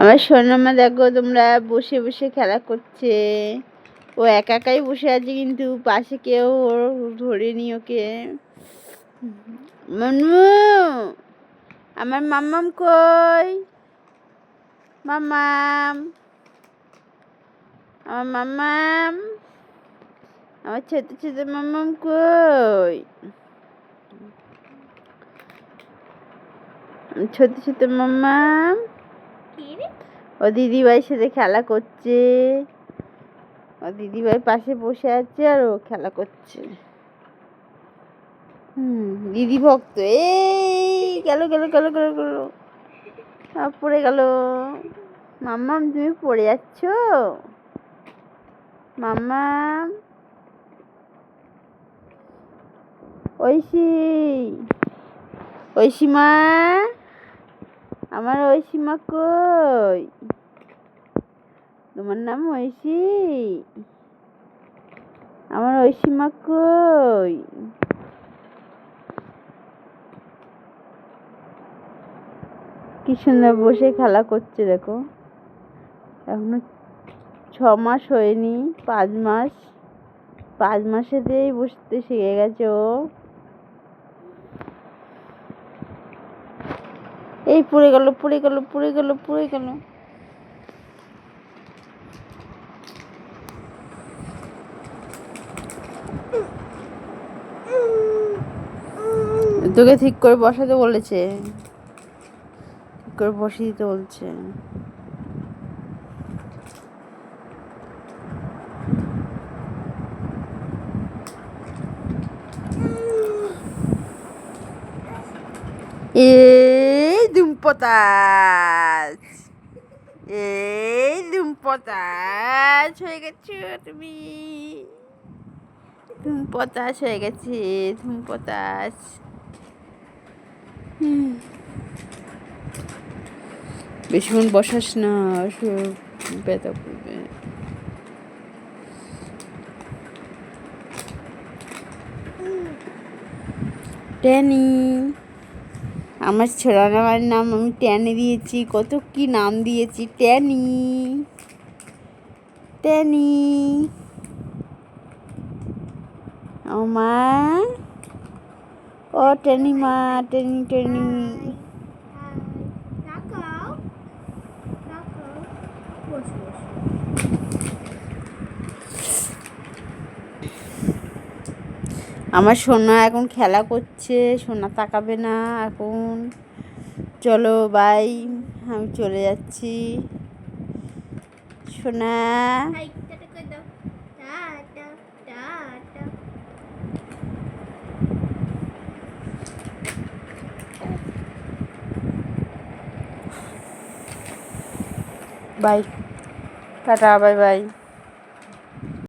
আমার সোনামা দেখো, তোমরা বসে বসে খেলা করছে। ও একা একাই বসে আছে কিন্তু পাশে কেউ ওর ধরেনি ওকে। মনমু, আমার মাম্মাম কই? মাম্মাম, আমার মাম্মাম, আমার ছোট ছোট মাম্মাম কই? ছোট ছোট মাম্মাম। ও দিদিভাইয়ের সাথে খেলা করছে। ও দিদিভাই পাশে বসে আছে আর ও খেলা করছে। হুম, দিদি ভক্ত। এই গেল গেল গেল গেল গেল। পড়ে গেল। মাম্মাম, তুমি পড়ে যাচ্ছ? মাম্মাম। ঐশী। ঐশী মা। আমার ঐশী মা কই? তোমার নাম ঐশী। আমার ঐশী মা কই? কি সুন্দর বসে খেলা করছে, দেখো। এখনও ছ মাস হয়নি, পাঁচ মাস। পাঁচ মাসেতেই বসতে শিখে গেছে ও। এই পড়ে গেল পড়ে গেল পড়ে গেল পড়ে গেল। তোকে ঠিক করে বসাতে বলেছে। ঠিক করে বসিয়ে দিতে বলছে। এই দুম্পতাস এই দুম্পতাস হয়ে গেছো তুমি। ধুমপতাস হয়ে গেছে হুম। বেশিক্ষণ বসাস না ব্যথা করবে। ট্যানি, আমার ছোড়ানার নাম আমি ট্যানি দিয়েছি, কত কি নাম দিয়েছি, ট্যানি। ট্যানি। আমার ও ট্যানি মা বস বস আমার সোনা এখন খেলা করছে, সোনা তাকাবে না এখন। চলো বাই আমি চলে যাচ্ছি। সোনা হাই টাটা করে দাও tata tata bye tata bye bye